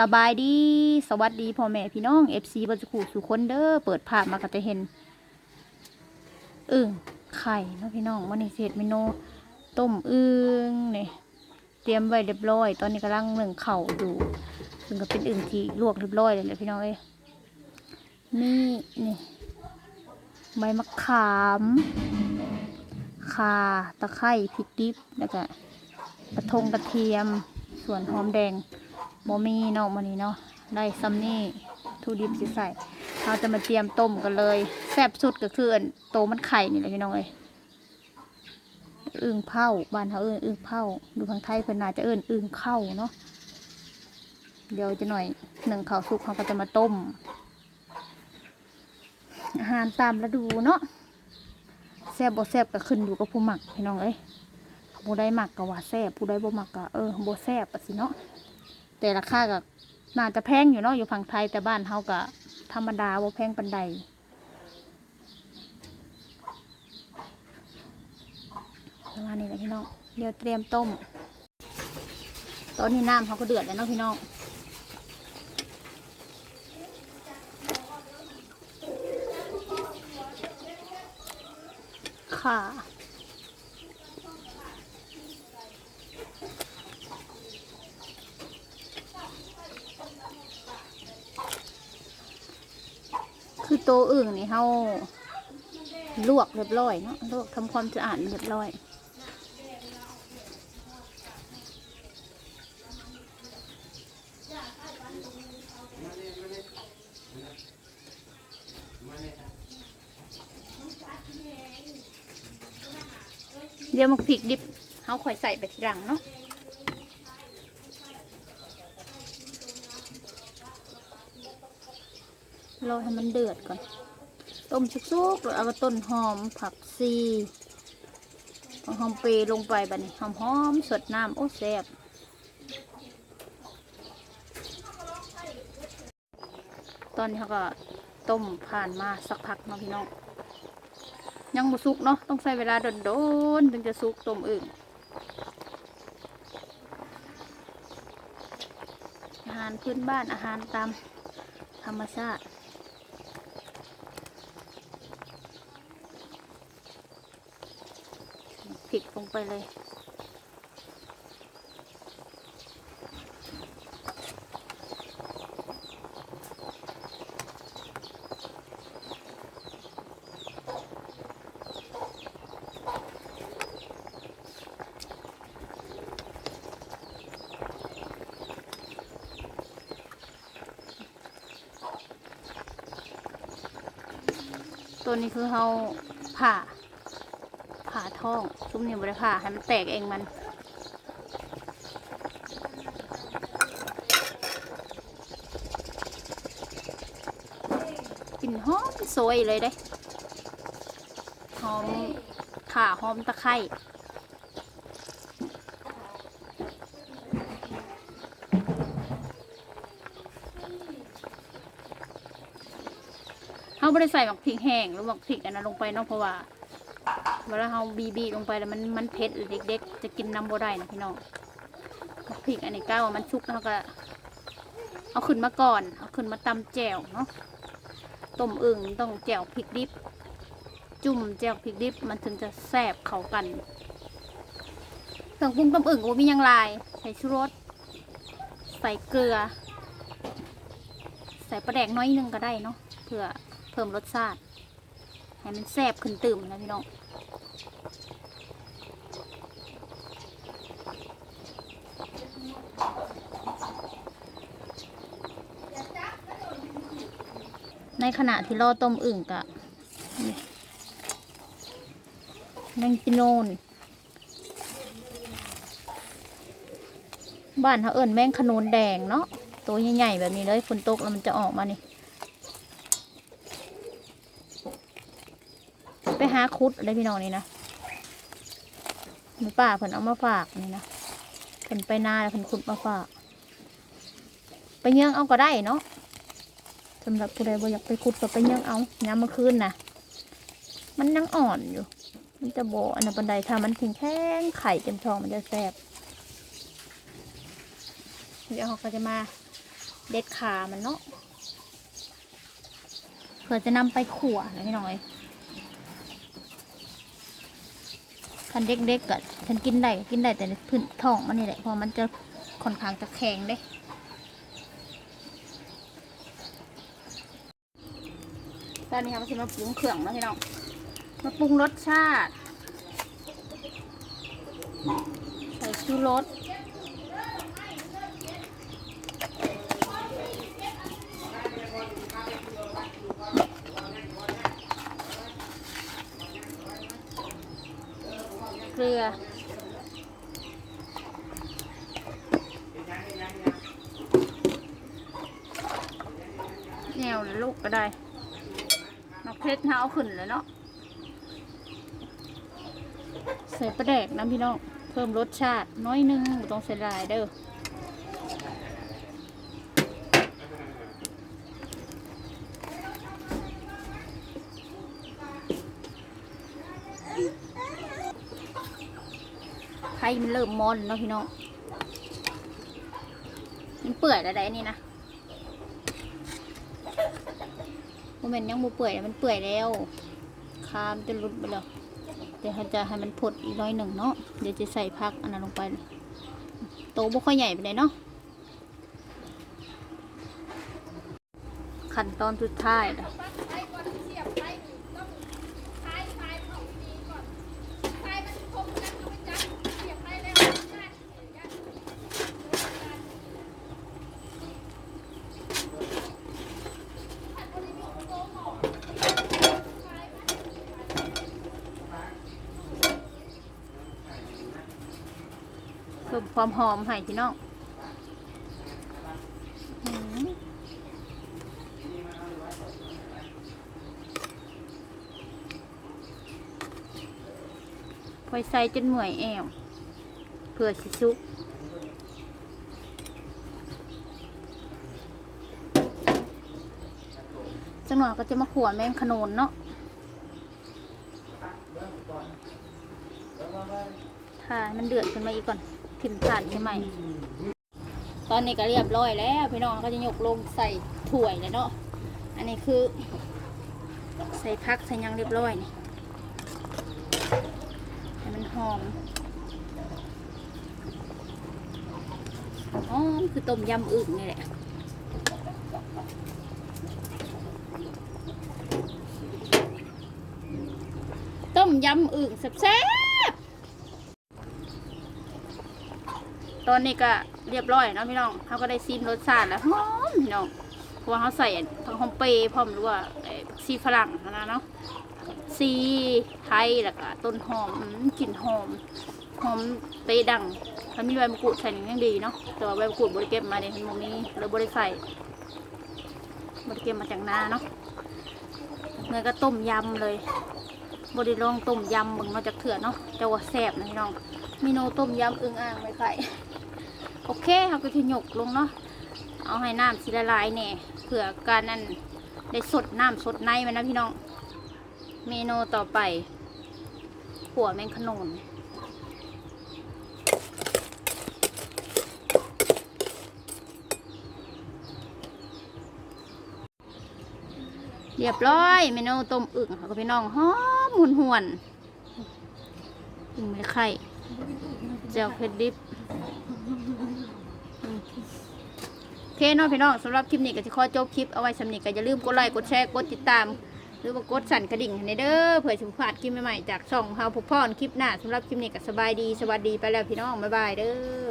สบายดี สวัสดีพ่อแม่พี่น้อง FC บัจจุสุคนเด้อเปิดภาพมาก็จะเห็นอึ่งไข่เนาะพี่น้องวันนี้เสร็จเมนูต้มอึ่งเนี่ยเตรียมไว้เรียบร้อย ตอนนี้กำลังหนึ่งเข่าอยู่ซึ่งก็เป็นอึ่งที่ลวกเรียบร้อยเลยแหละพี่น้องเอ้ยนี่นี่ใบมะขามข่าตะไคร้พริกดิบแล้วก็กระทงกระเทียม ส่วนหอมแดง โมมีเนาะมันนี้เนาะได้ซัมนี่ทูดิบสิใส่เราจะมาเตรียมต้มกันเลยแซ่บสุดก็คืออันโตมันไข่นี่แหละพี่น้องเอ้ยอึ่งเผาบ้านเขาเอิ้นอึ่งเผาดูทางไทยเพิ่นน่าจะเอิ้นอึ่งเข้าเนาะเดี๋ยวจะหน่อยหนึ่งข้าวสุกเขาก็จะมาต้ม อาหารตามฤดูเนาะแซ่บบ่แซ่บก็ขึ้นอยู่กับผู้หมักพี่น้องเอ้ยผู้ใดหมักก็ว่าแซ่บผู้ใดบ่หมักก็เออบ่แซ่บอะสิเนาะ แต่ราคาก็น่าจะแพงอยู่เนาะอยู่ฝั่งไทยแต่บ้านเฮาก็ธรรมดาว่าแพงปันใดประมาณนี้แหละพี่น้องเดี๋ยวเตรียมต้มตอนนี้น้ำเขาก็เดือดแล้วเนาะพี่น้องค่ะ ตวอึ่งนี่เฮาลวกเรียบร้อยเนาะลวกทำความสะอาดเรียบร้อยเดี๋ยวมักพริกดิบเฮาคอยใส่ไปทีหลังเนาะ รอให้มันเดือดก่อน ต้มสุกๆแล้วเอาต้นหอมผักซีหอมเปรลงไปบัดนี้หอมหอมๆสดน้ำโอ้แซ่บตอนนี้เขาก็ต้มผ่านมาสักพักเนาะพี่น้องยังบ่สุกเนาะต้องใช้เวลาโดนๆถึงจะสุกต้มอึ่งอาหารพื้นบ้านอาหารตามธรรมชาติพ ริกลงไปเลย ตัวนี้คือเขาผ่าผ่าท้อง ซุ้มนี่บริผ่าให้มันแตกเองมัน กลิ่นหอมสวยเลยเด้หอมข่าหอมตะไคร้เขาไม่ได้ใส่หมักพริกแห้งหรือหมักพริกอันนั้นลงไปเนาะเพราะว่า เวลาเขาบีบีลงไปแล้วมันมันเผ็ดเด็ก ๆ จะกินน้ำบ่ได้นะพี่น้องพริกอันนี้ก้าวมันชุกแล้วเขาก็ เอาขึ้นมาก่อน เอาขึ้นมาตำแจ่วเนาะต้มอึ่งต้องแจ่วพริกดิบ จุ่มแจ่วพริกดิบมันถึงจะแซ่บเข้ากันเครื่องปรุงต้มอึ่งก็มียังลาย ใส่ชูรสใส่เกลือ ใส่ปลาแดกน้อยนึงก็ได้เนาะเพื่อเพิ่มรสชาติให้มันแซ่บขึ้นตื่มนะพี่น้อง ในขณะที่รอต้มอึ่งกะนี่แมงจิโนนบ้านเขาเอิ้นแมงขนูนแดงเนาะตัวใหญ่ๆแบบนี้เลยฝนตกแล้วมันจะออกมานี่ ไปหาคุดอะไรพี่น้องนี่นะมีป้าเพิ่นเอามาฝากนี่นะเพิ่นไปนาแล้วเพิ่นขุดมาฝาก ไปเยื่องเอาก็ได้เนาะ สำหรับผู้ใดบ่อยากไปขุดก็ไปเยื่องเอายามเมื่อคืนนะมันยังอ่อนอยู่ มันจะโบอันนั้นบันไดถ้ามันแข็งแข็งไข่เต็มทองมันจะแซ่บเดี๋ยวเขาก็จะมาเด็ดขามันเนาะเพื่อจะนำไปขั่วนะพี่น้อยคันเด็กๆก็ฉันกินได้กินได้แต่พื้นท้องมันนี่แหละเพราะมันจะค่อนข้างจะแข็งเด้ อนนี้เราจะมาปรุงเครื่องแล้วพี่น้อง มาปรุงรสชาติ ใส่ชูรสเกลือแนวลูกก็ได้ เพชรเอาขึ้นเลยเนาะใส่ปลาแดกนะพี่น้องเพิ่มรสชาติน้อยหนึงบ่ต้องใส่ลายเด้อไข่มันเริ่มมอนแล้วพี่น้องมันเปื่อยแล้วได้นี่นะ โมเมนยังมูเปื่อยมันเปื่อยแล้วคามจะหลุดไปแล้วเดี๋ยวเขาจะให้มันผดอีกร้อยหนึ่งเนาะเดี๋ยวจะใส่พักอันนั้นลงไปโตบ่ค่อยใหญ่ไปเลยเนาะขั้นตอนสุดท้ายแล้ว เพิ่มความหอมให้พี่น้องพอยใส่จนเหมื่อยแอวเพื่อสิซุกจังหน่อยก็จะมาขวแมงขนนเนาะค่ะมันเดือดขึ้นมาอีกก่อน ขึ้นถ่านใช่ไหม ตอนนี้ก็เรียบร้อยแล้วพี่น้องก็จะยกลงใส่ถ้วยเลยเนาะ อันนี้คือ ใส่พักใส่ยังเรียบร้อยนี่ให้มันหอมหอคือต้มยำอึ่งนี่แหละต้มยำอึ่งแซ่บๆ ตอนนี้ก็เรียบร้อยเนาะพี่น้องเขาก็ได้ซีมรสชาติแล้วหอมพี่น้องเพราะว่าเขาใส่ผักหอมเปรย์พร้อมหรือว่าซีฝรั่งนะเนาะซีไทยแล้วก็ต้นหอมกลิ่นหอมหอมเตยดังถ้ามีใบมะกรูดใส่นี่ยังดีเนาะแต่ว่าใบมะกรูดบริเก็บมาเนี่ยมันบ่มีเลยบริใส่บริเก็บมาจากนาเนาะเนื้อก็ต้มยำเลยบริลองต้มยำเบิ่งมาจากเถื่อนเนาะจะว่าแซ่บนะพี่น้อง เมนูต้มยำอึ่งอ่างไม่ไข่โอเคเขาก็จะหยกลงเนาะเอาให้น้ำสิละลายแหน่ยเผื่อการนั่นได้สดน้ำสดในมันนะพี่น้อง เมนูต่อไปขัวแมงขนนเรียบร้อยเมนูต้มอึ่งค่ะก็พี่น้องหอมหุนหวนอึ่งไม่ไข่ เจียวเผ็ดดิบโอเคน้องพี่น้องสำหรับคลิปนี้ก็จะขอจบคลิปเอาไว้สำนีก็อย่าลืมกดไลค์กดแชร์กดติดตาม หรือว่ากดสั่นกระดิ่งให้เด้อเผื่อชมพลาดคลิปใหม่ๆจากช่องเฮาผู้พ่อนคลิปหน้าสำหรับคลิปนี้ก็สบายดีสวัสดีไปแล้วพี่น้องบ๊ายบายเด้อ